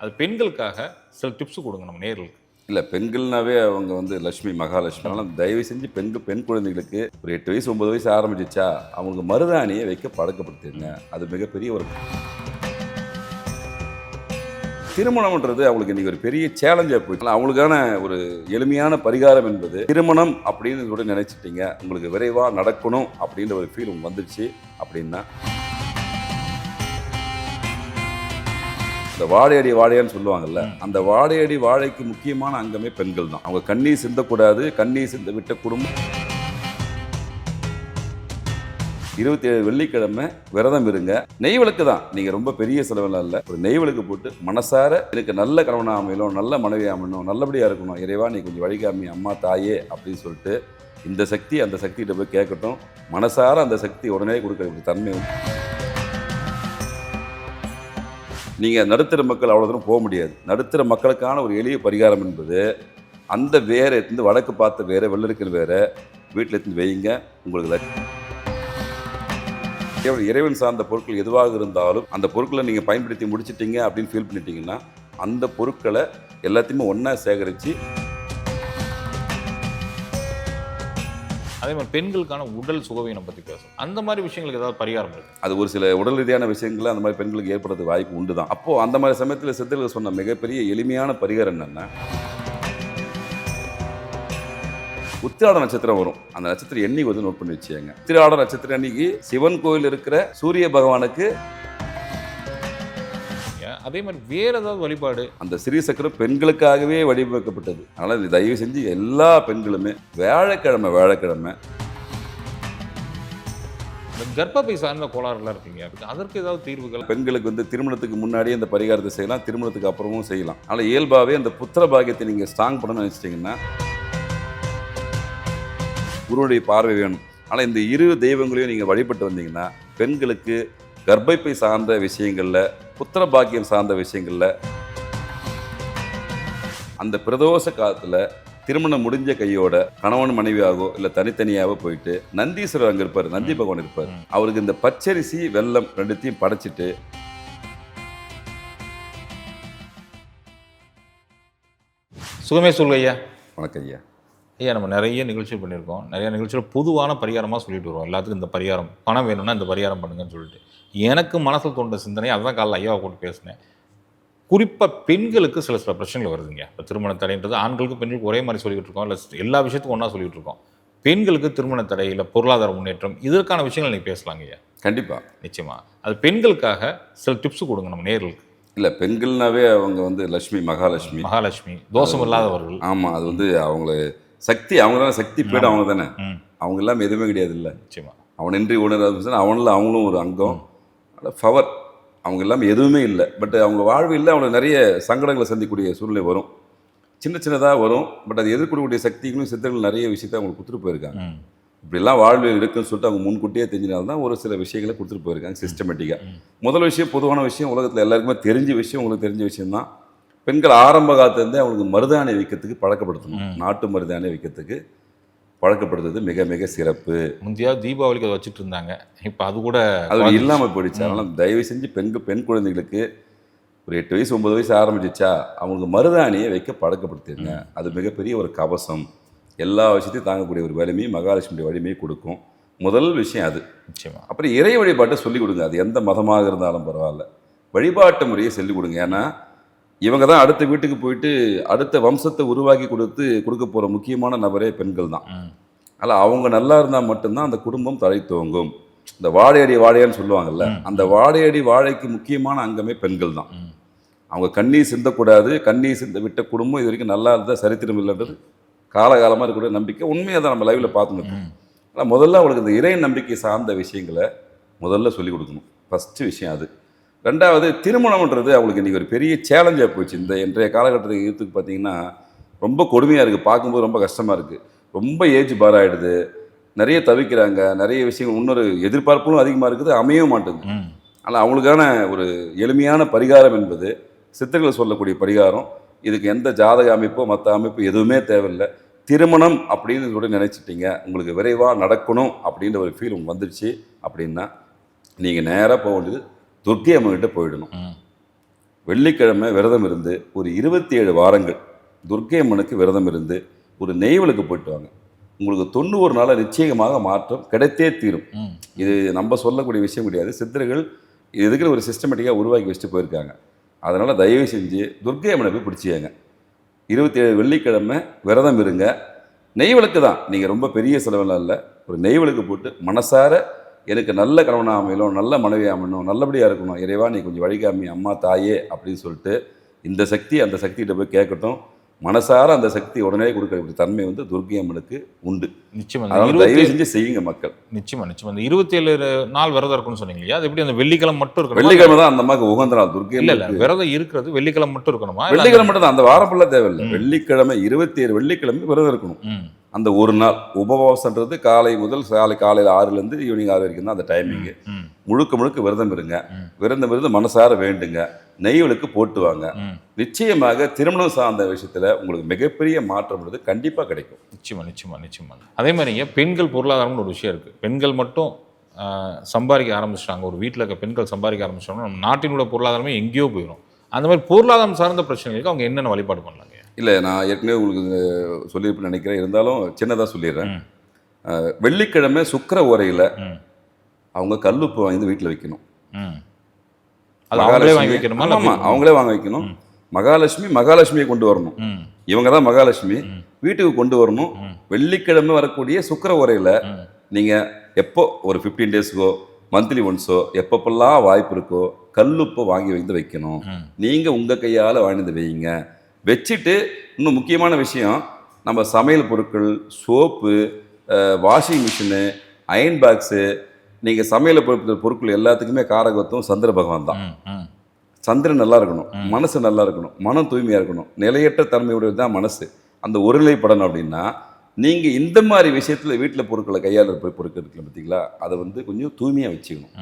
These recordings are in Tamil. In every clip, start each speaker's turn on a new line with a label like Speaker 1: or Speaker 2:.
Speaker 1: அது பெண்களுக்காக சில டிப்ஸ் கொடுங்க நம்ம நேர்களுக்கு.
Speaker 2: இல்லை பெண்கள்னாவே அவங்க வந்து லட்சுமி மகாலட்சுமி அதனால் தயவு செஞ்சு பெண்கள் பெண் குழந்தைகளுக்கு ஒரு எட்டு வயசு ஒன்பது வயசு ஆரம்பிச்சிச்சா அவங்களுக்கு மருதாணியை வைக்க பழக்கப்படுத்திடுங்க. அது மிகப்பெரிய ஒரு திருமணம்ன்றது அவங்களுக்கு இன்றைக்கி ஒரு பெரிய சேலஞ்சாக போயிடுச்சு. அவங்களுக்கான ஒரு எளிமையான பரிகாரம் என்பது திருமணம் அப்படின்னு கூட நினச்சிட்டிங்க. உங்களுக்கு விரைவாக நடக்கணும் அப்படின்ற ஒரு ஃபீல் வந்துச்சு அப்படின்னா இந்த வாழையடி வாழையான்னு சொல்லுவாங்கல்ல அந்த வாழையடி வாழைக்கு முக்கியமான அங்கமே பெண்கள் தான். அவங்க கண்ணீர் சிந்தக்கூடாது கண்ணீர் சிந்த விட்ட குடும்பம். இருபத்தி ஏழு வெள்ளிக்கிழமை விரதம் இருங்க. நெய் விளக்கு தான். நீங்கள் ரொம்ப பெரிய செலவெல்லாம் இல்லை. ஒரு நெய் விளக்கு போட்டு மனசார எனக்கு நல்ல கணவனாக அமையணும் நல்ல மனைவி அமையணும் நல்லபடியாக இருக்கணும். இறைவா நீ கொஞ்சம் வழிகாமி அம்மா தாயே அப்படின்னு சொல்லிட்டு இந்த சக்தி அந்த சக்திகிட்ட போய் கேட்கட்டும். மனசார அந்த சக்தி உடனே கொடுக்குற தன்மை. நீங்கள் நடுத்தர மக்கள் அவ்வளோ தூரம் போக முடியாது. நடுத்தர மக்களுக்கான ஒரு எளிய பரிகாரம் என்பது அந்த வேரை எடுத்து வடக்கு பார்த்த வேற வெள்ளரிக்கல் வேற வீட்டில் எடுத்து வைங்க உங்களுக்கு இறைவன் சார்ந்த பொருட்கள் எதுவாக இருந்தாலும் அந்த பொருட்களை நீங்கள் பயன்படுத்தி முடிச்சிட்டீங்க அப்படின்னு ஃபீல் பண்ணிட்டீங்கன்னா அந்த பொருட்களை எல்லாத்தையுமே ஒன்றா சேகரித்து
Speaker 1: அதே மாதிரி பெண்களுக்கான உடல் சுகவீனம் பற்றி பேசும் அந்த மாதிரி விஷயங்களுக்கு ஏதாவது பரிகாரம் இருக்கு?
Speaker 2: அது ஒரு சில உடல் ரீதியான விஷயங்கள் அந்த மாதிரி பெண்களுக்கு ஏற்படுறது வாய்ப்பு உண்டு தான் அப்போது அந்த மாதிரி சமயத்தில் சித்தர்கள் சொன்ன மிகப்பெரிய எளிமையான பரிகாரம் என்னென்னா உத்திராட நட்சத்திரம் வரும். அந்த நட்சத்திரம் எண்ணி வந்து நோட் பண்ணி வச்சுங்க உத்திராட நட்சத்திரம் அன்னைக்கு சிவன் கோயில் இருக்கிற சூரிய பகவானுக்கு
Speaker 1: அதே மாதிரி வேற ஏதாவது வழிபாடு?
Speaker 2: அந்த சிறிய சக்கரம் பெண்களுக்காகவே வடிவமைக்கப்பட்டது அதனால் இது தயவு செஞ்சு எல்லா பெண்களுமே வியாழக்கிழமை வியாழக்கிழமை.
Speaker 1: கர்ப்பப்பை சார்ந்த கோளாறுலாம் இருக்கீங்க. அதுக்கு- அதற்கு ஏதாவது தீர்வுகள்?
Speaker 2: பெண்களுக்கு வந்து திருமணத்துக்கு முன்னாடியே அந்த பரிகாரத்தை செய்யலாம் திருமணத்துக்கு அப்புறமும் செய்யலாம். ஆனால் இயல்பாகவே அந்த புத்திர பாக்கியத்தை நீங்கள் ஸ்ட்ராங் பண்ணணும்னு நினச்சிட்டிங்கன்னா குருவுடைய பார்வை வேணும். ஆனால் இந்த இரு தெய்வங்களையும் நீங்கள் வழிபட்டு வந்தீங்கன்னா பெண்களுக்கு கர்ப்பப்பை சார்ந்த விஷயங்களில் புத்திர பாக்கியம் சார்ந்த விஷயங்களில் அந்த பிரதோஷ காலத்தில் திருமணம் முடிஞ்ச கையோட கணவன் மனைவியாகவோ இல்லை தனித்தனியாகவோ போயிட்டு நந்தீஸ்வரர் அங்கே இருப்பார் நந்தி பகவான் இருப்பார். அவருக்கு இந்த பச்சரிசி வெல்லம் ரெண்டுத்தையும் படைச்சிட்டு
Speaker 1: சுகமே சொல்லுங்க ஐயா.
Speaker 2: வணக்கம் ஐயா.
Speaker 1: ஐயா நம்ம நிறைய நிகழ்ச்சி பண்ணியிருக்கோம். நிறைய நிகழ்ச்சியில் பொதுவான பரிகாரமாக சொல்லிட்டு வருவோம். எல்லாத்துக்கும் இந்த பரிகாரம் பணம் வேணும்னா இந்த பரிகாரம் பண்ணுங்கன்னு சொல்லிட்டு. எனக்கு மனசில் தோன்ற சிந்தனை அதான் காலைல ஐயாவை கூட்டு பேசினேன். குறிப்பாக பெண்களுக்கு சில சில பிரச்சனைகள் வருதுங்க. இப்போ திருமண தடைன்றது ஆண்களுக்கும் பெண்களுக்கு ஒரே மாதிரி சொல்லிட்டு இருக்கோம். இல்லை எல்லா விஷயத்துக்கும் ஒன்றா சொல்லிட்டு இருக்கோம். பெண்களுக்கு திருமண தடை இல்லை பொருளாதார முன்னேற்றம் இதற்கான விஷயங்கள் நீங்கள் பேசலாங்க ஐயா.
Speaker 2: கண்டிப்பாக
Speaker 1: நிச்சயமா. அது பெண்களுக்காக சில டிப்ஸ் கொடுங்க நம்ம நேர்களுக்கு.
Speaker 2: இல்லை பெண்கள்னாவே அவங்க வந்து லட்சுமி மகாலட்சுமி.
Speaker 1: மகாலட்சுமி தோஷம் இல்லாதவர்கள்.
Speaker 2: ஆமாம் அது வந்து அவங்கள சக்தி அவங்க தானே சக்தி பீடம் அவங்க தானே அவங்க இல்லாமல் எதுவுமே கிடையாது இல்லை
Speaker 1: நிச்சயமா
Speaker 2: அவனின்றி உணராது அவனில் அவங்களும் ஒரு அங்கம். பவர் அவங்க இல்லாமல் எதுவுமே இல்லை. பட் அவங்க வாழ்வில் அவங்க நிறைய சங்கடங்களை சந்திக்கக்கூடிய சூழ்நிலை வரும். சின்ன சின்னதாக வரும். பட் அது எதிர்கொள்ளக்கூடிய சக்திகளும் சித்தர்கள் நிறைய விஷயத்தை அவங்களுக்கு கொடுத்துட்டு போயிருக்காங்க. இப்படிலாம் வாழ்வில் இருக்குன்னு சொல்லிட்டு அவங்க முன்கூட்டியே தெரிஞ்சினால தான் ஒரு சில விஷயங்களை கொடுத்துட்டு போயிருக்காங்க சிஸ்டமேட்டிக்காக. முதல் விஷயம் பொதுவான விஷயம் உலகத்தில் எல்லாருக்குமே தெரிஞ்ச விஷயம் உங்களுக்கு தெரிஞ்ச விஷயம் தான் பெண்கள் ஆரம்ப காலத்துலேருந்தே அவங்களுக்கு மருதாணி வைக்கிறதுக்கு பழக்கப்படுத்தணும். நாட்டு மருதாணி வைக்கிறதுக்கு பழக்கப்படுத்துறது மிக மிக சிறப்பு.
Speaker 1: முந்தையாவது தீபாவளிக்கு அதை வச்சுட்டு இருந்தாங்க. இப்போ அது கூட
Speaker 2: அது இல்லாமல் போயிடுச்சு. அதனால் தயவு செஞ்சு பெண்கள் பெண் குழந்தைகளுக்கு ஒரு எட்டு வயசு ஒன்பது வயசு ஆரம்பிச்சிச்சா அவங்களுக்கு மருதாணியை வைக்க பழக்கப்படுத்திடுங்க. அது மிகப்பெரிய ஒரு கவசம். எல்லா விஷயத்தையும் தாங்கக்கூடிய ஒரு வலிமையை மகாலட்சுமியுடைய வலிமையை கொடுக்கும். முதல் விஷயம் அது.
Speaker 1: நிச்சயமா.
Speaker 2: அப்புறம் இறை வழிபாட்டை சொல்லிக் கொடுங்க. அது எந்த மதமாக இருந்தாலும் பரவாயில்ல. வழிபாட்டு முறையை சொல்லிக் கொடுங்க. ஏன்னா இவங்க தான் அடுத்த வீட்டுக்கு போயிட்டு அடுத்த வம்சத்தை உருவாக்கி கொடுத்து கொடுக்க போகிற முக்கியமான நபரே பெண்கள் தான்.
Speaker 1: ம்.
Speaker 2: அதனால் அவங்க நல்லா இருந்தால் மட்டும்தான் அந்த குடும்பம் தலை துவங்கும். இந்த வாழையடி வாழையான்னு சொல்லுவாங்கல்ல. அந்த வாழையடி வாழைக்கு முக்கியமான அங்கமே பெண்கள் தான். அவங்க கண்ணீர் சிந்தக்கூடாது கண்ணீர் சிந்த விட்ட குடும்பம் இது வரைக்கும் நல்லா இருந்தால் சரித்திரம் இல்லைன்றது காலகாலமாக இருக்கக்கூடிய நம்பிக்கை உண்மையாக தான் நம்ம லைவில் பார்த்துன்னு
Speaker 1: ம்.
Speaker 2: ஆனால் முதல்ல அவங்களுக்கு இந்த இறை நம்பிக்கை சார்ந்த விஷயங்களை முதல்ல சொல்லிக் கொடுக்கணும். ஃபஸ்ட்டு விஷயம் அது. ரெண்டாவது திருமணம்ன்றது அவங்களுக்கு இன்றைக்கி ஒரு பெரிய சேலஞ்சாக போச்சு. இந்த இன்றைய காலகட்டத்துக்கு யூத்துக்கு பார்த்தீங்கன்னா ரொம்ப கொடுமையாக இருக்குது பார்க்கும்போது ரொம்ப கஷ்டமாக இருக்குது ரொம்ப ஏஜ் பார் ஆகிடுது நிறைய தவிக்கிறாங்க. நிறைய விஷயங்கள் இன்னொரு எதிர்பார்ப்பும் அதிகமாக இருக்குது. அமையவும் மாட்டேங்குது. ஆனால் அவங்களுக்கான ஒரு எளிமையான பரிகாரம் என்பது சித்தர்கள் சொல்லக்கூடிய பரிகாரம். இதுக்கு எந்த ஜாதக அமைப்போ மற்ற அமைப்பு எதுவுமே தேவையில்லை. திருமணம் அப்படின்னு கூட நினச்சிட்டீங்க. உங்களுக்கு விரைவாக நடக்கணும் அப்படின்ற ஒரு ஃபீல் வந்துடுச்சு அப்படின்னா நீங்கள் நேராக போக வேண்டியது துர்க்கை அம்மன்கிட்ட போயிடணும். வெள்ளிக்கிழமை விரதம் இருந்து ஒரு இருபத்தி ஏழு வாரங்கள் துர்க்கை அம்மனுக்கு விரதம் இருந்து ஒரு நெய்வலுக்கு போயிட்டு வாங்க. உங்களுக்கு தொண்ணூறு நாளில் நிச்சயமாக மாற்றம் கிடைத்தே தீரும். இது நம்ம சொல்லக்கூடிய விஷயம் கிடையாது. சித்தர்கள் இது இருக்கிற ஒரு சிஸ்டமேட்டிக்காக உருவாக்கி வச்சுட்டு போயிருக்காங்க. அதனால் தயவு செஞ்சு துர்க்கை அம்மனை போய் பிடிச்சியாங்க இருபத்தி ஏழு வெள்ளிக்கிழமை விரதம் இருங்க. நெய் விளக்கு தான். நீங்கள் ரொம்ப பெரிய செலவெல்லாம் இல்லை. ஒரு நெய் விளக்கு போட்டு மனசார எனக்கு நல்ல கணவனாக அமையணும் நல்ல மனைவி அமையணும் நல்லபடியாக இருக்கணும். இறைவா நீ கொஞ்சம் வழிகாமி அம்மா தாயே அப்படின்னு சொல்லிட்டு இந்த சக்தி அந்த சக்திகிட்ட போய் கேட்கட்டும். மனசார அந்த சக்தி உடனே கொடுக்கக்கூடிய தன்மை வந்து துர்க்கை அம்மனுக்கு உண்டு.
Speaker 1: நிச்சயமா.
Speaker 2: தயவு செஞ்சு செய்யுங்க மக்கள்.
Speaker 1: நிச்சயமா நிச்சயமா. இந்த இருபத்தி ஏழு நாள் விரதம் இருக்கும்னு சொன்னீங்க இல்லையா? அது எப்படி அந்த வெள்ளிக்கிழமை மட்டும் இருக்கணும்?
Speaker 2: வெள்ளிக்கிழமை தான் அந்த அம்மாக்கு உகந்த நாள் துர்க்கை
Speaker 1: இல்ல. விரதம் இருக்கிறது வெள்ளிக்கிழமை மட்டும் இருக்கணுமா?
Speaker 2: வெள்ளிக்கிழமை மட்டும் தான். அந்த வாரம் ஃபுல்லாக தேவையில்லை. வெள்ளிக்கிழமை இருபத்தி ஏழு வெள்ளிக்கிழமை விரதம் இருக்கணும். அந்த ஒரு நாள் உபவாசன்றது காலை முதல் காலை காலையில் ஆறுலேருந்து ஈவினிங் ஆறு வரைக்கும் தான் அந்த டைமிங்கு முழுக்க முழுக்க விரதம் இருங்க. விரதம் இருந்து மனசார வேண்டுங்க. நெய்வலுக்கு போட்டு வாங்க
Speaker 1: ம்.
Speaker 2: நிச்சயமாக திருமணம் சார்ந்த விஷயத்துல உங்களுக்கு மிகப்பெரிய மாற்றம்ன்றது கண்டிப்பா கிடைக்கும்.
Speaker 1: நிச்சயமா நிச்சயமா நிச்சயமா. அதே மாதிரிங்க பெண்கள் பொருளாதாரம்னு ஒரு விஷயம் இருக்கு. பெண்கள் மட்டும் சம்பாதிக்க ஆரம்பிச்சிட்டாங்க. ஒரு வீட்டில் இருக்க பெண்கள் சம்பாதிக்க ஆரம்பிச்சிட்டாங்கன்னா நம்ம நாட்டினுடைய பொருளாதாரமே எங்கேயோ போயிடும் அந்த மாதிரி பொருளாதாரம் சார்ந்த பிரச்சனைகளுக்கு அவங்க என்னென்ன வழிபாடு பண்ணலாங்க?
Speaker 2: இல்லை நான் ஏற்கனவே உங்களுக்கு இது சொல்லியிருப்பேன்னு நினைக்கிறேன். இருந்தாலும் சின்னதாக சொல்லிடுறேன். வெள்ளிக்கிழமை சுக்கிர உரையில் அவங்க கல்லுப்பு வாங்கி வீட்டில் வைக்கணும். ஆமாம் அவங்களே வாங்க வைக்கணும். மகாலட்சுமி மகாலட்சுமியை கொண்டு வரணும். இவங்க தான் மகாலட்சுமி. வீட்டுக்கு கொண்டு வரணும். வெள்ளிக்கிழமை வரக்கூடிய சுக்கிர உரையில் நீங்கள் எப்போ ஒரு ஃபிஃப்டீன் டேஸ்க்கோ மந்த்லி ஒன்ஸோ எப்பப்பெல்லாம் வாய்ப்பு இருக்கோ கல்லுப்பை வாங்கி வந்து வைக்கணும். நீங்கள் உங்கள் கையால் வாங்கி வந்து வைங்க. வச்சுட்டு இன்னும் முக்கியமான விஷயம் நம்ம சமையல் பொருட்கள் soap washing machine iron box நீங்கள் சமையல் பொருட்கள் பொருட்கள் எல்லாத்துக்குமே காரகத்துவம் சந்திர பகவான் தான். சந்திரன் நல்லா இருக்கணும். மனசு நல்லா இருக்கணும். மனம் தூய்மையாக இருக்கணும். நிலையற்ற தன்மையுடையது தான் மனசு. அந்த ஒருநிலைப்படணும் அப்படின்னா நீங்கள் இந்த மாதிரி விஷயத்தில் வீட்டில் பொருட்களை கையாளுற பொருட்கள் இருக்குல்ல பார்த்தீங்களா அதை வந்து கொஞ்சம் தூய்மையாக வச்சுக்கணும்.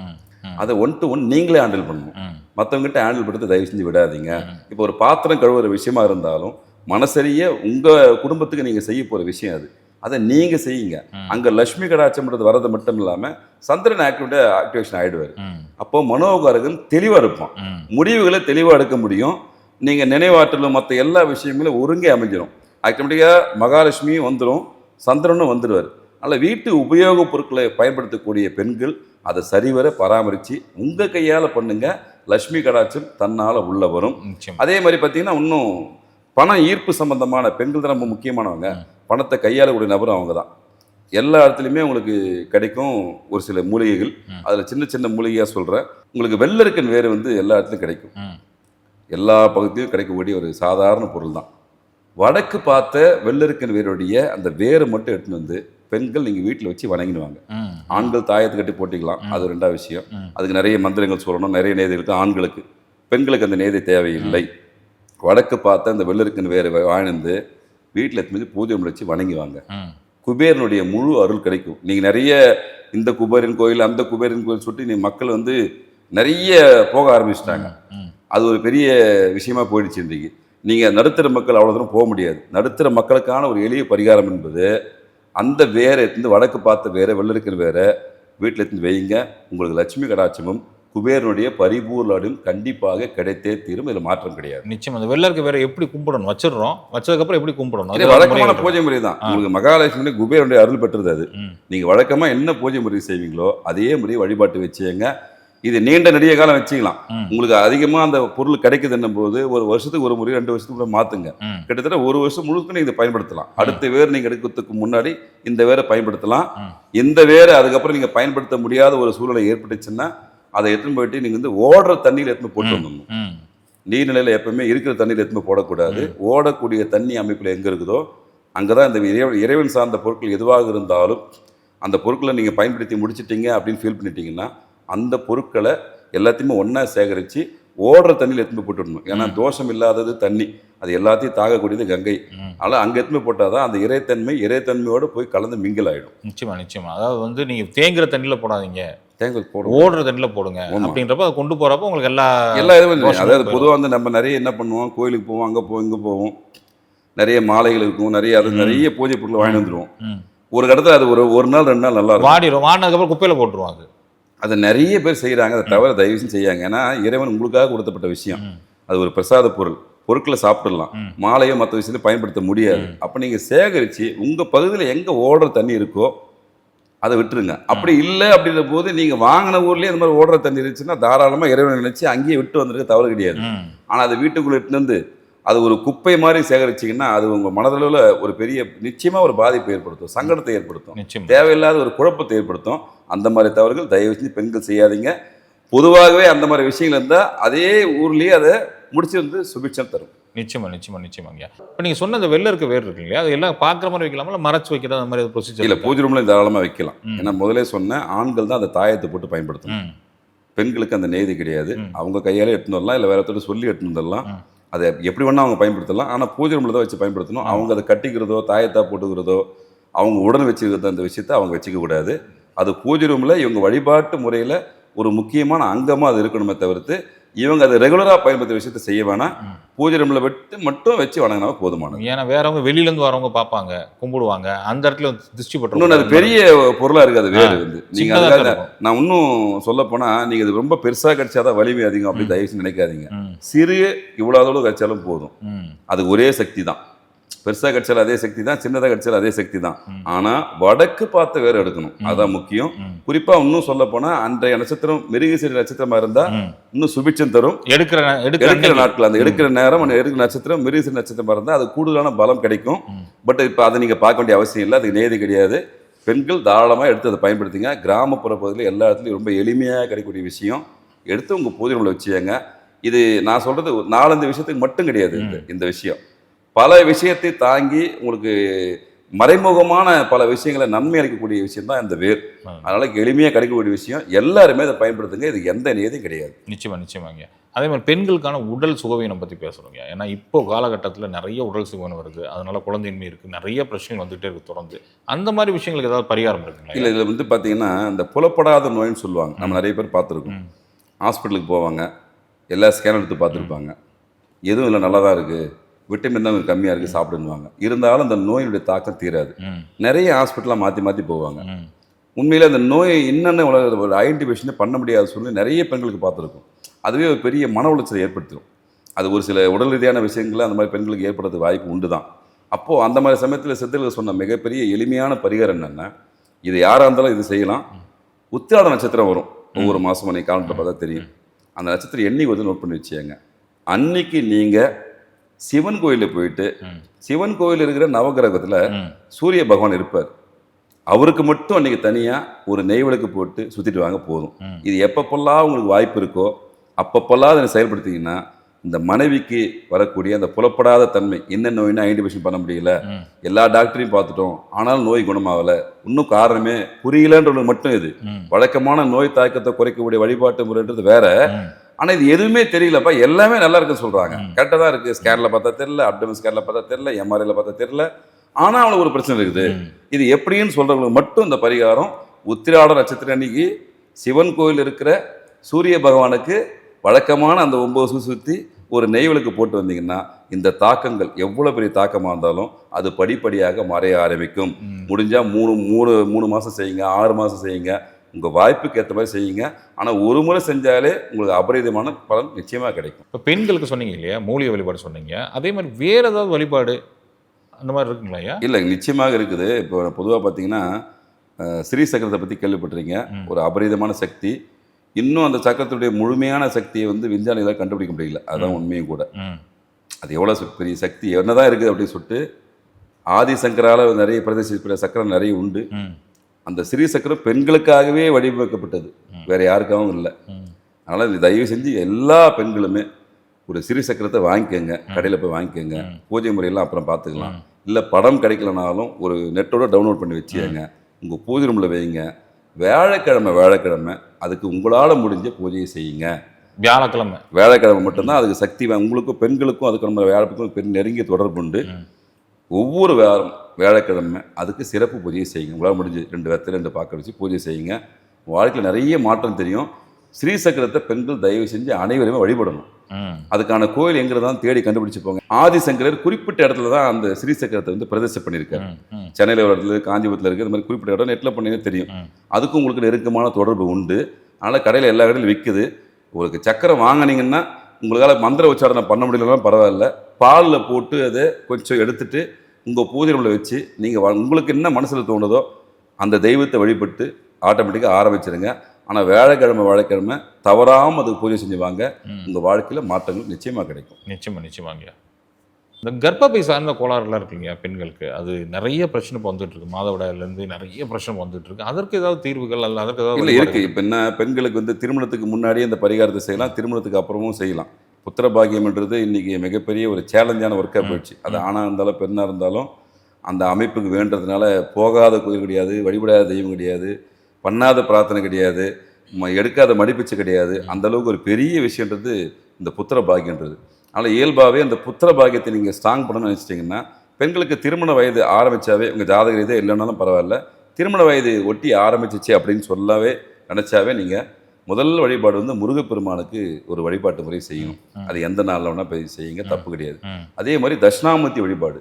Speaker 2: அதை ஒன் டு ஒன் நீங்களே ஹேண்டில் பண்ணணும். மற்றவங்ககிட்ட ஹேண்டில் பண்ணுறது தயவு செஞ்சு விடாதீங்க. இப்போ ஒரு பாத்திரம் கழுவுற விஷயமா இருந்தாலும் மனசரிய உங்கள் குடும்பத்துக்கு நீங்கள் செய்ய போகிற விஷயம் அது. அதை நீங்கள் செய்யுங்க. அங்கே லட்சுமி கடாச்சம்ன்றது வரது மட்டும் இல்லாமல் சந்திரன் ஆக்டிவிட்டி ஆக்டிவேஷன் ஆகிடுவார் அப்போ மனோகாரகன் தெளிவாக இருப்பான். முடிவுகளை தெளிவாக எடுக்க முடியும். நீங்கள் நினைவாற்றலும் மற்ற எல்லா விஷயங்களும் ஒருங்கே அமைஞ்சிடும் ஆட்டோமேட்டிக்காக மகாலட்சுமியும் வந்துடும் சந்திரனும் வந்துடுவார் அதனால் வீட்டு உபயோகப் பொருட்களை பயன்படுத்தக்கூடிய பெண்கள் அதை சரிவர பராமரித்து உங்கள் கையால் பண்ணுங்க. லட்சுமி கடாட்சம் தன்னால் உள்ள வரும். அதே மாதிரி பார்த்தீங்கன்னா இன்னும் பண ஈர்ப்பு சம்பந்தமான பெண்கள் தான் ரொம்ப முக்கியமானவங்க. பணத்தை கையாளக்கூடிய நபரும் அவங்க தான். எல்லா இடத்துலையுமே உங்களுக்கு கிடைக்கும் ஒரு சில மூலிகைகள். அதில் சின்ன சின்ன மூலிகையாக சொல்கிறேன் உங்களுக்கு வெள்ளரிக்கன் வேறு வந்து எல்லா இடத்துலையும் கிடைக்கும். எல்லா பகுதியிலும் கிடைக்கக்கூடிய ஒரு சாதாரண பொருள் தான். வடக்கு பார்த்த வெள்ளரிக்கன் வேருடைய அந்த வேரை மட்டும் எடுத்துன்னு வந்து பெண்கள் நீங்கள் வீட்டில் வச்சு வணங்கிடுவாங்க. ஆண்கள் தாயத்தை கட்டி போட்டிக்கலாம். அது ரெண்டாவது விஷயம். அதுக்கு நிறைய மந்திரங்கள் சொல்லணும். நிறைய நேதை இருக்கு ஆண்களுக்கு. பெண்களுக்கு அந்த நேதை தேவையில்லை. வடக்கு பார்த்த அந்த வெள்ளரிக்கன் வேரை வாழ்ந்து வீட்டில் வந்து பூஜை ரூம்ல வச்சு வணங்கிவாங்க. குபேரனுடைய முழு அருள் கிடைக்கும். நீங்கள் நிறைய இந்த குபேரன் கோயில் அந்த குபேரன் கோயில் சொல்லிட்டு நீ மக்கள் வந்து நிறைய போக ஆரம்பிச்சிட்டாங்க. அது ஒரு பெரிய விஷயமா போயிடுச்சு இன்றைக்கு. நீங்கள் நடுத்தர மக்கள் அவ்வளோ தூரம் போக முடியாது. நடுத்தர மக்களுக்கான ஒரு எளிய பரிகாரம் என்பது அந்த வேரை எடுத்து வடக்கு பார்த்த வேற வெள்ளரிக்கிற வேற வீட்டில் எடுத்து வைங்க. உங்களுக்கு லட்சுமி கடாட்சமும் குபேரனுடைய பரிபூர்ணம் கண்டிப்பாக கிடைத்தே தீரும். இதில் மாற்றம் கிடையாது.
Speaker 1: நிச்சயமா. அந்த வெள்ளருக்கு வேற எப்படி கும்பிடணும்? வச்சிடுறோம். வச்சதுக்கப்புறம் எப்படி கும்பிடணும்?
Speaker 2: இது வழக்கமான பூஜை முறை தான். உங்களுக்கு மகாலட்சுமி குபேரனுடைய அருள் பெற்றது அது. நீங்கள் வழக்கமாக என்ன பூஜை முறை செய்வீங்களோ அதே முறையை வழிபாட்டு வச்சுங்க இது நீண்ட நெடிய காலம் வச்சுக்கலாம். உங்களுக்கு அதிகமாக அந்த பொருள் கிடைக்குதுன்னும் போது ஒரு வருஷத்துக்கு ஒரு முறை ரெண்டு வருஷத்துக்கு கூட மாற்றுங்க
Speaker 1: ம்.
Speaker 2: கிட்டத்தட்ட ஒரு வருஷம் முழுக்க நீங்கள் இதை பயன்படுத்தலாம். அடுத்த வேர் நீங்கள் எடுக்கிறதுக்கு முன்னாடி இந்த வேரை பயன்படுத்தலாம். இந்த வேரை அதுக்கப்புறம் நீங்கள் பயன்படுத்த முடியாத ஒரு சூழ்நிலை ஏற்பட்டுச்சுன்னா அதை எடுத்துன்னு போயிட்டு நீங்கள் வந்து ஓடுற தண்ணியில் எடுத்துன்னு போட்டு வந்துடணும். நீர்நிலையில் எப்பவுமே இருக்கிற தண்ணியில் எடுத்துன்னு போடக்கூடாது. ஓடக்கூடிய தண்ணி அமைப்பில் எங்கே இருக்குதோ அங்கே தான் இந்த இறைவன் இறைவன் சார்ந்த பொருட்கள் எதுவாக இருந்தாலும் அந்த பொருட்களை நீங்கள் பயன்படுத்தி முடிச்சிட்டீங்க அப்படின்னு ஃபீல் பண்ணிட்டீங்கன்னா அந்த பொருட்களை எல்லாத்தையுமே ஒன்றா சேகரித்து ஓடுற தண்ணியில் போய் போட்டுடணும். ஏன்னா தோஷம் இல்லாதது தண்ணி. அது எல்லாத்தையும் தாகக்கூடியது கங்கை. அதனால் அங்கே எடுத்துன்னு போட்டால் தான் அந்த இறைத்தன்மை இறைத்தன்மையோடு போய் கலந்து மிங்கில் ஆகிடும்
Speaker 1: நிச்சயமா நிச்சயமா. அதாவது வந்து நீங்க தேங்குற தண்ணியில போடாதீங்க.
Speaker 2: தேங்காய் போடும்
Speaker 1: ஓடுற தண்ணியில போடுங்க. அப்படின்றப்ப அதை கொண்டு போறப்ப உங்களுக்கு எல்லா
Speaker 2: எல்லா இதுவும் அதாவது. பொதுவாக வந்து நம்ம நிறைய என்ன பண்ணுவோம்? கோயிலுக்கு போவோம் அங்கே போவோம் இங்கே போவோம். நிறைய மாலைகள் இருக்கும் நிறைய அது நிறைய பூஜை பொருள் வாங்கி வந்துருவோம்.
Speaker 1: ம்.
Speaker 2: ஒரு இடத்துல அது ஒரு ஒரு நாள் ரெண்டு நாள் நல்லா இருக்கும்.
Speaker 1: வாடிடும் வாடினதுக்கப்புறம் குப்பையில போட்டுருவாங்க
Speaker 2: அதை நிறைய பேர் செய்கிறாங்க அதை தவிர தயவு செஞ்சு செய்யாங்க ஏன்னா இறைவன் உங்களுக்காக கொடுத்தப்பட்ட விஷயம். அது ஒரு பிரசாத பொருள். பொருட்களை சாப்பிடலாம். மாலையோ மற்ற விஷயத்தை பயன்படுத்த முடியாது. அப்போ நீங்கள் சேகரித்து உங்கள் பகுதியில் எங்கே ஓடுற தண்ணி இருக்கோ அதை விட்டுருங்க. அப்படி இல்லை அப்படின்ற போது நீங்கள் வாங்கின ஊர்லேயே இந்த மாதிரி ஓடுற தண்ணி இருந்துச்சுன்னா தாராளமாக இறைவனை நினைச்சு அங்கேயே விட்டு வந்துருக்க தவறு கிடையாது. ஆனால் அதை வீட்டுக்குள்ளே இட்டுன்னு வந்து அது ஒரு குப்பை மாதிரி சேகரிச்சிங்கன்னா அது உங்கள் மனதளவில் ஒரு பெரிய நிச்சயமாக ஒரு பாதிப்பை ஏற்படுத்தும் சங்கடத்தை ஏற்படுத்தும்.
Speaker 1: நிச்சயம்.
Speaker 2: தேவையில்லாத ஒரு குழப்பத்தை ஏற்படுத்தும். அந்த மாதிரி தவறுகள் தயவு செஞ்சு பெண்கள் செய்யாதீங்க. பொதுவாகவே அந்த மாதிரி விஷயங்கள் இருந்தால் அதே ஊர்லேயே அதை முடிச்சு வந்து சுபிட்சம் தரும்.
Speaker 1: நிச்சயமா நிச்சயமா நிச்சயமாங்க இப்போ நீங்க சொன்ன அந்த வெள்ளை இருக்க வேர் இருக்கு இல்லையா? அது எல்லாம் பார்க்குற மாதிரி வைக்கலாமா? இல்லை மறைச்சு வைக்கிறது அந்த மாதிரி ப்ரொசீஜர்
Speaker 2: இல்லை பூஜை ரூமில் தாராளமாக வைக்கலாம். ஏன்னா முதலே சொன்னேன் ஆண்கள் தான் அந்த தாயத்தை போட்டு பயன்படுத்தணும். பெண்களுக்கு அந்த நேதி கிடையாது. அவங்க கையாலே எடுத்துன்னு வரலாம் இல்லை வேற சொல்லி எடுத்துன்னு வரலாம். அதை எப்படி வேணால் அவங்க பயன்படுத்தலாம். ஆனால் பூஜை ரூமில் தான் வச்சு பயன்படுத்தணும். அவங்க அதை கட்டிக்கிறதோ தாயத்தா போட்டுக்கிறதோ அவங்க உடன் வச்சுக்கிறதோ அந்த விஷயத்தை அவங்க வச்சுக்கக்கூடாது அது பூஜை ரூமில் இவங்க வழிபாட்டு முறையில் ஒரு முக்கியமான அங்கமாக அது இருக்கணுமே தவிர்த்து இவங்க அதை ரெகுலராக பயன்படுத்துற விஷயத்தை செய்ய வேணாம். பூஜை ரூமில் விட்டு மட்டும் வச்சு வணங்கினா போதுமானது.
Speaker 1: ஏன்னா வேறவங்க வெளியில இருந்து வரவங்க பார்ப்பாங்க கும்பிடுவாங்க அந்த இடத்துல திருஷ்டி பட்டு
Speaker 2: இன்னொன்று அது பெரிய பொருளாக இருக்குது அது வேறு வந்து. நீங்கள் அதுக்காக. நான் இன்னும் சொல்ல போனால் நீங்கள் இது ரொம்ப பெருசாக கிடைச்சாதான் வலிமை அதிகம் அப்படி தயவு செஞ்சு நினைக்காதீங்க. சிறு இவ்வளோ அளவு கிடைச்சாலும் போதும். அது ஒரே சக்தி தான். பெருசாக கிடைச்சாலும் அதே சக்தி தான் சின்னதாக கிடைச்சாலும் அதே சக்தி தான். ஆனால் வடக்கு பார்த்து வேறு எடுக்கணும். அதுதான் முக்கியம். குறிப்பாக இன்னும் சொல்ல போனால் அன்றைய நட்சத்திரம் மிருகசீரி நட்சத்திரமாக இருந்தால். இன்னும் சுபிட்சம் தரும்.
Speaker 1: எடுக்கிற எடுக்கிற
Speaker 2: நாட்கள் அந்த எடுக்கிற நேரம் எடுக்கிற நட்சத்திரம் மிருகசீரி நட்சத்திரமாக இருந்தால் அது கூடுதலான பலம் கிடைக்கும். பட் இப்போ அதை நீங்கள் பார்க்க வேண்டிய அவசியம் இல்லை. அதுக்கு நேதி கிடையாது. பெண்கள் தாராளமாக எடுத்து அதை பயன்படுத்துங்க. கிராமப்புற பகுதியில் எல்லா இடத்துலையும் ரொம்ப எளிமையாக கிடைக்கக்கூடிய விஷயம். எடுத்து உங்கள் பூஜை ரூமில் வச்சுங்க இது நான் சொல்கிறது நாலஞ்சு விஷயத்துக்கு மட்டும் கிடையாது இந்த இந்த விஷயம். பல விஷயத்தை தாங்கி உங்களுக்கு மறைமுகமான பல விஷயங்களை நன்மை அளிக்கக்கூடிய விஷயம் தான் இந்த வேர். அதனால எளிமையாக கிடைக்கக்கூடிய விஷயம். எல்லாருமே இதை பயன்படுத்துங்க. இது எந்த நியதியும் கிடையாது.
Speaker 1: நிச்சயமா நிச்சயமாங்க அதே மாதிரி பெண்களுக்கான உடல் சுகவீனம் பற்றி பேசுகிறோங்க ஏன்னா இப்போ காலகட்டத்தில் நிறைய உடல் சுகவீனம் வருது. அதனால குழந்தையின்மை இருக்குது நிறைய பிரச்சனைகள் வந்துகிட்டே இருக்கு தொடர்ந்து. அந்த மாதிரி விஷயங்களுக்கு ஏதாவது பரிகாரம் இருக்குங்களா
Speaker 2: இல்லை இதில் வந்து பார்த்தீங்கன்னா இந்த புலப்படாத நோயின்னு சொல்லுவாங்க. நம்ம நிறைய பேர் பார்த்துருக்கோம். ஹாஸ்பிட்டலுக்கு போவாங்க. எல்லா ஸ்கேன் எடுத்து பார்த்துருப்பாங்க எதுவும் இல்லை நல்லா தான் இருக்குது விட்டமின் தான் கம்மியாக இருக்குது சாப்பிடுன்னுவாங்க. இருந்தாலும் அந்த நோயினுடைய தாக்கம் தீராது. நிறைய ஹாஸ்பிட்டலாக மாற்றி மாற்றி போவாங்க. உண்மையில் அந்த நோய் என்னென்ன உலக ஒரு ஐடென்டிஃபிகேஷனே பண்ண முடியாத சூழ்நிலை நிறைய பெண்களுக்கு பார்த்துருக்கோம். அதுவே ஒரு பெரிய மன உளைச்சலை ஏற்படுத்திடும் அது ஒரு சில உடல் ரீதியான விஷயங்கள் அந்த மாதிரி பெண்களுக்கு ஏற்படுறது வாய்ப்பு உண்டு தான் அப்போது அந்த மாதிரி சமயத்தில் சித்தர்கள் சொன்ன மிகப்பெரிய எளிமையான பரிகாரம் என்னென்னா இது யாராக இருந்தாலும் இது செய்யலாம். உத்திராட நட்சத்திரம் வரும். ஒவ்வொரு மாதமும் அன்னைக்கு காலத்தில் பார்த்தா தெரியும். அந்த நட்சத்திரம் எண்ணி வந்து நோட் பண்ணி வச்சுங்க அன்னைக்கு நீங்கள் சிவன் கோயிலில் போயிட்டு. சிவன் கோயில் இருக்கிற நவகிரகத்தில். சூரிய பகவான் இருப்பார் அவருக்கு மட்டும் அன்றைக்கி தனியாக ஒரு நெய் விளக்கு போட்டு சுற்றிட்டு வாங்க போதும். இது எப்பப்பெல்லாம் உங்களுக்கு வாய்ப்பு இருக்கோ அப்பப்பெல்லாம் அதை செயல்படுத்திங்கன்னா இந்த மனைவிக்கு வரக்கூடிய அந்த புலப்படாத தன்மை என்ன நோயினா ஐடென்டிஃபிகேஷன் பண்ண முடியல. எல்லா டாக்டரையும் பார்த்துட்டோம் ஆனாலும் நோய் குணமாகலை இன்னும் காரணமே புரியலன்றது மட்டும் இது. வழக்கமான நோய் தாக்கத்தை குறைக்கக்கூடிய வழிபாட்டு முறைன்றது வேற. ஆனால் இது எதுவுமே தெரியலப்பா. எல்லாமே நல்லா இருக்குன்னு சொல்கிறாங்க. கரெக்டாக தான் இருக்குது ஸ்கேனில் பார்த்தா தெரியல அப்டமன் ஸ்கேனில் பார்த்தா தெரியல எம்ஆர்ஐல பார்த்தா தெரியல. ஆனால் அவங்களுக்கு ஒரு பிரச்சனை இருக்குது. இது எப்படின்னு சொல்கிறவங்களுக்கு மட்டும் இந்த பரிகாரம் உத்திராட நட்சத்திரம் அன்னைக்கு சிவன் கோயில் இருக்கிற சூரிய பகவானுக்கு வழக்கமான அந்த ஒம்பது சுற்றி சுற்றி ஒரு நெய் விளக்கு போட்டு வந்தீங்கன்னா இந்த தாக்கங்கள் எவ்வளோ பெரிய தாக்கமாக இருந்தாலும் அது படிப்படியாக மறைய ஆரம்பிக்கும். முடிஞ்சால் மூணு மூணு மூணு மாதம் செய்யுங்க ஆறு மாதம் செய்யுங்க. உங்கள் வாய்ப்புக்கு ஏற்ற மாதிரி செய்யுங்க. ஆனால் ஒரு முறை செஞ்சாலே உங்களுக்கு அபரிதமான பலன் நிச்சயமாக கிடைக்கும்.
Speaker 1: இப்போ பெண்களுக்கு சொன்னீங்க இல்லையா? மூலிகை வழிபாடு சொன்னீங்க. அதே மாதிரி வேற ஏதாவது வழிபாடு அந்த மாதிரி இருக்குங்களா ஐயா?
Speaker 2: இல்லை நிச்சயமாக இருக்குது. இப்போ பொதுவாக பார்த்தீங்கன்னா ஸ்ரீ சக்கரத்தை பற்றி கேள்விப்பட்டிருக்கீங்க. ஒரு அபரிதமான சக்தி. இன்னும் அந்த சக்கரத்துடைய முழுமையான சக்தியை வந்து விஞ்ஞானிகளால் கண்டுபிடிக்க முடியல. அதுதான் உண்மையும் கூட. அது எவ்வளோ பெரிய சக்தி? என்னதான் இருக்குது அப்படின்னு சொல்லிட்டு ஆதிசங்கரால நிறைய பிரதேச சக்கரம் நிறைய உண்டு. அந்த ஸ்ரீ சக்கரம் பெண்களுக்காகவே வடிவமைக்கப்பட்டது. வேற யாருக்காகவும் இல்லை. அதனால் தயவு செஞ்சு எல்லா பெண்களுமே ஒரு சிறு சக்கரத்தை வாங்கிக்கோங்க. கடையில் போய் வாங்கிக்கோங்க. பூஜை முறையெல்லாம் அப்புறம் பார்த்துக்கலாம். இல்லை படம் கிடைக்கலனாலும் ஒரு நெட்டோட டவுன்லோட் பண்ணி வச்சுக்கோங்க. உங்கள் பூஜை ரூமில் வைங்க. வியாழக்கிழமை வியாழக்கிழமை அதுக்கு உங்களால் முடிஞ்ச பூஜையை செய்யுங்க.
Speaker 1: வியாழக்கிழமை.
Speaker 2: வியாழக்கிழமை மட்டும்தான் அதுக்கு சக்தி உங்களுக்கும் பெண்களுக்கும் அதுக்கு நம்ம வியாழப்புக்கும் பெண் நெருங்கிய தொடர்பு உண்டு. ஒவ்வொரு வாரம் வியாழக்கிழமை அதுக்கு சிறப்பு பூஜையை செய்யுங்க. உங்களால் முடிஞ்சு ரெண்டு வெத்தலை ரெண்டு பாக்க வச்சு பூஜை செய்யுங்க. வாழ்க்கையில் நிறைய மாற்றம் தெரியும். ஸ்ரீ சக்கரத்தை பெண்கள் தயவு செஞ்சு அனைவருமே வழிபடணும். அதுக்கான கோயில் தான் தேடி கண்டுபிடிச்சு போங்க ஆதிசங்கரர் குறிப்பிட்ட இடத்துல தான் அந்த ஸ்ரீ சக்கரத்தை வந்து பிரதிஷ்டை பண்ணியிருக்காரு. சென்னையில் ஒரு இடத்துல காஞ்சிபுரத்தில் இருக்குது இந்த மாதிரி குறிப்பிட்ட இடம் நெட்டில் பண்ணீங்கன்னா தெரியும். அதுக்கும் உங்களுக்கு நெருக்கமான தொடர்பு உண்டு. அதனால் கடையில் எல்லா கடையிலும் விற்குது உங்களுக்கு சக்கரை வாங்குனீங்கன்னா உங்களால் மந்திர உச்சாரணம் பண்ண முடியலனாலும் பரவாயில்ல. பாலில் போட்டு அதை கொஞ்சம் எடுத்துட்டு உங்கள் பூஜை ரூமில் வச்சு நீங்கள் உங்களுக்கு என்ன மனசில் தோணுதோ அந்த தெய்வத்தை வழிபட்டு ஆட்டோமேட்டிக்காக ஆரம்பிச்சிருங்க. ஆனால் வேலைக்கிழமை வேலைக்கிழமை தவறாமல் அதுக்கு பூஜை செஞ்சு வாங்க.
Speaker 1: ம்.
Speaker 2: உங்கள் வாழ்க்கையில் மாற்றங்கள் நிச்சயமாக கிடைக்கும்.
Speaker 1: நிச்சயமா நிச்சயமாங்க இந்த கர்ப்பப்பை சார்ந்த கோளாறுலாம் இருக்குங்க பெண்களுக்கு? அது நிறைய பிரச்சனை வந்துட்டு இருக்கு. மாதவிடாயிலேருந்து நிறைய பிரச்சனை வந்துட்டு இருக்கு. அதற்கு ஏதாவது தீர்வுகள் அல்ல அதற்கு ஏதாவது
Speaker 2: இல்லை இருக்கு? இப்போ என்ன பெண்களுக்கு வந்து திருமணத்துக்கு முன்னாடியே இந்த பரிகாரத்தை செய்யலாம். திருமணத்துக்கு அப்புறமும் செய்யலாம். புத்திர பாக்கியம்ன்றது இன்னைக்கு மிகப்பெரிய ஒரு சேலஞ்சான ஒர்க்காக போயிடுச்சு. அது ஆணாக இருந்தாலும் பெண்ணாக இருந்தாலும் அந்த அமைப்புக்கு வேண்டதுனால போகாத கோயில் கிடையாது வழிபடாத தெய்வம் கிடையாது பண்ணாத பிரார்த்தனை கிடையாது ம- எடுக்காத மடிப்பிச்சை கிடையாது. அந்த அளவுக்கு ஒரு பெரிய விஷயன்றது இந்த புத்திர பாக்கியன்றது அதனால் இயல்பாகவே அந்த புத்திர பாக்கியத்தை நீங்கள் ஸ்ட்ராங் பண்ணணும்னு நினச்சிட்டிங்கன்னா பெண்களுக்கு திருமண வயது ஆரம்பித்தாவே உங்கள் ஜாதக ரீதியாக இல்லைனாலும் பரவாயில்ல திருமண வயது ஒட்டி ஆரம்பிச்சிச்சு அப்படின்னு சொல்லவே நினச்சாவே நீங்கள் முதல் வழிபாடு வந்து முருகப்பெருமானுக்கு ஒரு வழிபாட்டு முறை செய்யணும்.
Speaker 1: ம்.
Speaker 2: அது எந்த நாளில் வேணால் போய் செய்யுங்க தப்பு கிடையாது. அதே மாதிரி தட்சிணாமூர்த்தி வழிபாடு.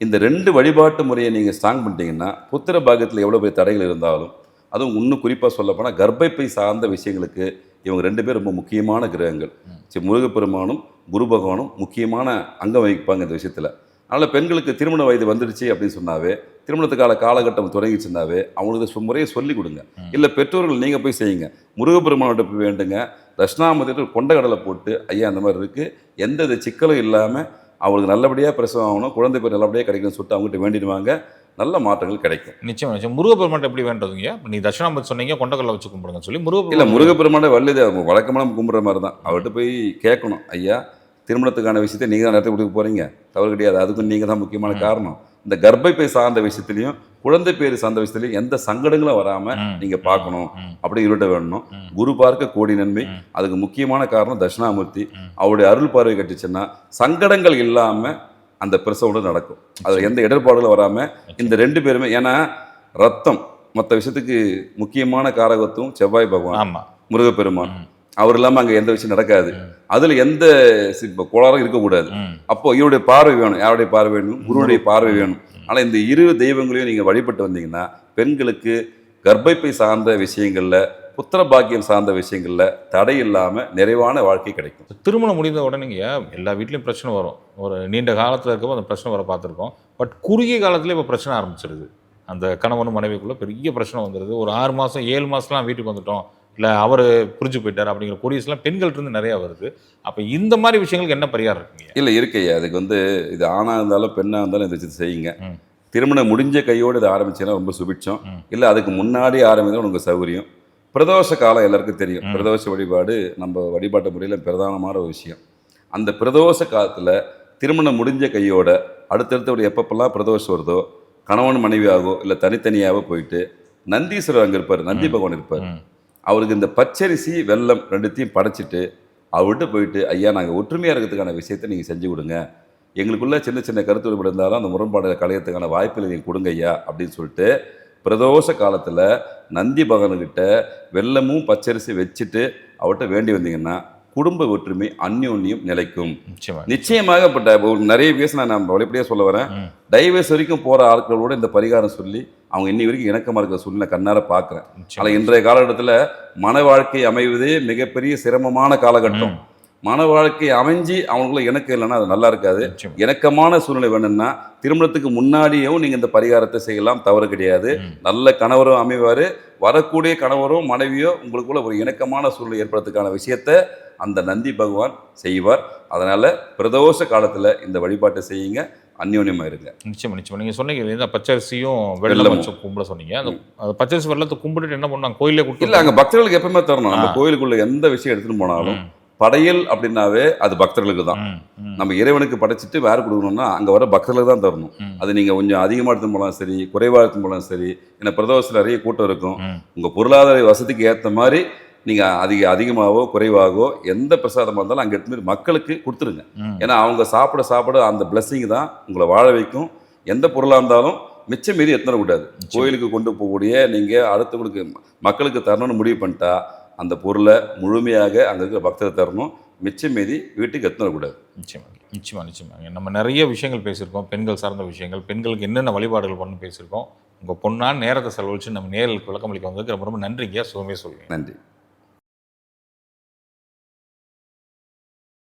Speaker 2: இந்த ரெண்டு வழிபாட்டு முறையை நீங்கள் ஸ்ட்ராங் பண்ணிட்டீங்கன்னா புத்திர பாகத்தில் எவ்வளோ பெரிய தடைகள் இருந்தாலும் அதுவும் இன்னும் குறிப்பாக சொல்லப்போனால் கர்ப்பப்பை சார்ந்த விஷயங்களுக்கு இவங்க ரெண்டு பேரும் ரொம்ப முக்கியமான கிரகங்கள். சரி முருகப்பெருமானும் குரு பகவானும் முக்கியமான அங்கம் வகிப்பாங்க இந்த விஷயத்தில். அதனால் பெண்களுக்கு திருமண வயது வந்துடுச்சு அப்படின்னு சொன்னாவே திருமணத்துக்கான காலகட்டம் தொடங்கிச்சுனாவே அவங்களுக்கு சு- முறையை சொல்லி கொடுங்க. இல்லை பெற்றோர்கள் நீங்கள் போய் செய்யுங்க. முருகப்பெருமானோட போய் வேண்டுங்க. தட்சிணாமூர்த்திட்டு கொண்டகடலை போட்டு ஐயா அந்த மாதிரி இருக்குது எந்த வித சிக்கலும் இல்லாமல் அவங்களுக்கு நல்லபடியாக பிரசவம் ஆகணும். குழந்தை பேர் நல்லபடியாக கிடைக்கணும்னு சொல்லிட்டு அவங்ககிட்ட வேண்டிடுவாங்க. நல்ல மாற்றங்கள் கிடைக்கும்.
Speaker 1: நிச்சயம் நிச்சயம். முருகப்பெருமான் எப்படி வேண்டதுங்க நீ தட்சிணாமூர்த்தி சொன்னீங்க கொண்டக்கல்ல வச்சு கும்பிடுங்க சொல்லி
Speaker 2: இல்லை
Speaker 1: முருகப்பெருமான்
Speaker 2: வழக்கமாக நம்ம கும்பிட்ற மாதிரி தான். அவர்கிட்ட போய் கேட்கணும். ஐயா திருமணத்துக்கான விஷயத்தை நீங்கள் தான் நடத்தி கொடுக்க போகிறீங்க தவறு கிடையாது. அதுக்கும் நீங்கள் தான் முக்கியமான காரணம். இந்த கர்ப்பப்பை சார்ந்த விஷயத்துலையும் குழந்தை பேர் சார்ந்த விஷயத்துலையும் எந்த சங்கடங்களும் வராமல்
Speaker 1: ம்,
Speaker 2: நீங்கள் பார்க்கணும் அப்படி இவர்கிட்ட வேணும். குரு பார்க்க கோடி நன்மை. அதுக்கு முக்கியமான காரணம் தட்சிணாமூர்த்தி. அவருடைய அருள் பார்வை கட்டுச்சுன்னா சங்கடங்கள் இல்லாமல் அந்த பிரசவம் நடக்கும். அதில் எந்த இடர்பாடுகளும் வராமல் இந்த ரெண்டு பேருமே ஏன்னா ரத்தம் மற்ற விஷயத்துக்கு முக்கியமான காரகத்துவம் செவ்வாய் பகவான். முருகப்பெருமான். அவர் இல்லாமல் அங்கே எந்த விஷயம் நடக்காது. அதில் எந்த கோளாறும் இருக்கக்கூடாது. அப்போ இவருடைய பார்வை வேணும் யாருடைய பார்வை வேணும்? குருவுடைய பார்வை வேணும். ஆனால் இந்த இரு தெய்வங்களையும் நீங்கள் வழிபட்டு வந்தீங்கன்னா பெண்களுக்கு கர்ப்பப்பை சார்ந்த விஷயங்களில் புத்திர பாக்கியம் சார்ந்த விஷயங்களில் தடை இல்லாமல் நிறைவான வாழ்க்கை கிடைக்கும்.
Speaker 1: திருமணம் முடிந்த உடனேங்க எல்லா வீட்லேயும் பிரச்சனை வரும். ஒரு நீண்ட காலத்தில் இருக்கப்போ அந்த பிரச்சனை வர பார்த்துருக்கோம். பட் குறுகிய காலத்துல இப்போ பிரச்சனை ஆரம்பிச்சிருது. அந்த கணவன் மனைவிக்குள்ள பெரிய பிரச்சனை வந்துடுது ஒரு ஆறு மாதம் ஏழு மாதம்லாம் வீட்டுக்கு வந்துட்டோம். இல்லை அவர் புரிஞ்சு போயிட்டார் அப்படிங்கிற கொடியஸ்லாம் பெண்கள்ட்ட இருந்து நிறையா வருது. அப்போ இந்த மாதிரி விஷயங்களுக்கு என்ன பரிகாரம் இருக்குங்க?
Speaker 2: இல்லை இருக்கையா அதுக்கு வந்து இது ஆணாக இருந்தாலும் பெண்ணாக இருந்தாலும் இதை வச்சு செய்யுங்க. திருமணம் முடிஞ்ச கையோடு இதை ஆரம்பிச்சீங்கன்னா ரொம்ப சுபிட்சம். இல்லை அதுக்கு முன்னாடி ஆரம்பிதான் உங்களுக்கு சௌகரியம். பிரதோஷ காலம் எல்லாருக்கும் தெரியும். பிரதோஷ வழிபாடு நம்ம வழிபாட்டு முறையில் பிரதானமான ஒரு விஷயம். அந்த பிரதோஷ காலத்தில் திருமணம் முடிஞ்ச கையோட அடுத்தடுத்து எப்பப்பெல்லாம் பிரதோஷம் வருதோ கணவன் மனைவியாகவோ இல்லை தனித்தனியாகவோ போயிட்டு நந்தீஸ்வரர் அங்கே இருப்பார். நந்தி பகவான் இருப்பார். அவருக்கு இந்த பச்சரிசி வெல்லம் ரெண்டுத்தையும் படைச்சிட்டு அவர்கிட்ட போயிட்டு ஐயா நாங்கள் ஒற்றுமையாக இருக்கிறதுக்கான விஷயத்தை நீங்கள் செஞ்சு கொடுங்க. எங்களுக்குள்ள சின்ன சின்ன கருத்து வேறுபாடு இருந்தாலும் அந்த முரண்பாடுகளை களையறதுக்கான வாய்ப்புகளை நீங்கள் கொடுங்க ஐயா அப்படின்னு சொல்லிட்டு பிரதோஷ காலத்தில் நந்தி பகனுக்கிட்ட வெல்லமும் பச்சரிசி வச்சுட்டு அவர்கிட்ட வேண்டி வந்தீங்கன்னா குடும்ப ஒற்றுமை அந்யோன்யம் நிலைக்கும்.
Speaker 1: நிச்சயமா
Speaker 2: நிச்சயமாக ஒரு நிறைய பேச நான் நம்ம வெளிப்படையாக சொல்ல வரேன். டைவர்ஸ் வரைக்கும் போகிற ஆட்களோட இந்த பரிகாரம் சொல்லி அவங்க இன்னி வரைக்கும் இணக்கமாக இருக்கிற சூழ்நிலை கண்ணார பார்க்குறேன். ஆனால் இன்றைய காலகட்டத்தில் மன வாழ்க்கை அமைவதே மிகப்பெரிய சிரமமான காலகட்டம். மன வாழ்க்கை அமைஞ்சு அவங்களுக்குள்ள இணக்கம் இல்லைன்னா அது நல்லா இருக்காது. இணக்கமான சூழ்நிலை வேணும்னா திருமணத்துக்கு முன்னாடியும் நீங்கள் இந்த பரிகாரத்தை செய்யலாம் தவறு கிடையாது. நல்ல கணவரும் அமைவார். வரக்கூடிய கணவரும் மனைவியோ உங்களுக்குள்ள ஒரு இணக்கமான சூழ்நிலை ஏற்படுறதுக்கான விஷயத்த அந்த நந்தி பகவான் செய்வார். அதனால் பிரதோஷ காலத்தில் இந்த வழிபாட்டை செய்யுங்க. அந்யோன்யமாக இருங்க.
Speaker 1: நிச்சயமா நிச்சயமா. நீங்க சொன்னீங்க இல்லையா, பச்சரிசியும் வெள்ளம். வச்சு கும்பிட சொன்னீங்க. அந்த அந்த பச்சரிசி வெள்ளத்தை கும்பிட்டுட்டு என்ன பண்ணாங்க? கோயிலே
Speaker 2: இல்லை
Speaker 1: கொடுத்து
Speaker 2: அங்கே பக்தர்களுக்கு எப்பவுமே தரணும். நம்ம
Speaker 1: ஆ.
Speaker 2: கோயிலுக்குள்ள எந்த விஷயம் எடுத்துகிட்டு போனாலும் படையல் அப்படின்னாவே அது பக்தர்களுக்கு தான் நம்ம இறைவனுக்கு படைச்சிட்டு வேறு கொடுக்கணும்னா அங்கே வர பக்தர்களுக்கு தான் தரணும். அது நீங்கள் கொஞ்சம் அதிகமாக எடுத்துன்னு போகலாம் சரி குறைவாக எடுத்துன்னு போகலாம் சரி ஏன்னா பிரதோஷத்தில் நிறைய கூட்டம் இருக்கும். உங்கள் பொருளாதார வசதிக்கு ஏற்ற மாதிரி நீங்கள் அதிக அதிகமாகவோ குறைவாகவோ எந்த பிரசாதமாக இருந்தாலும் அங்கே எடுத்து மக்களுக்கு கொடுத்துருங்க. ஏன்னா அவங்க சாப்பிட சாப்பிட அந்த blessing தான் உங்களை வாழ வைக்கும். எந்த பொருளாக இருந்தாலும் மிச்சம் மீறி எத்தனை கூடாது. கோயிலுக்கு கொண்டு போகக்கூடிய நீங்கள் அடுத்தவங்களுக்கு மக்களுக்கு தரணும்னு முடிவு பண்ணிட்டா அந்த பொருளை முழுமையாக அங்கே இருக்கிற பக்தர் தரணும். மிச்சம் மீதி வீட்டுக்கு எத்தனை கூடாது
Speaker 1: நிச்சயமா நிச்சயமா நிச்சயமாங்க நம்ம நிறைய விஷயங்கள் பேசியிருக்கோம். பெண்கள் சார்ந்த விஷயங்கள் பெண்களுக்கு என்னென்ன வழிபாடுகள் பண்ணு பேசியிருக்கோம். உங்கள் பொண்ணான நேரத்தை செலவழிச்சு நம்ம நேர்களுக்கு விளக்கம் அளிக்க வந்ததுக்கு ரொம்ப ரொம்ப நன்றிங்க. சுகமே சொல்லுங்க.
Speaker 2: நன்றி.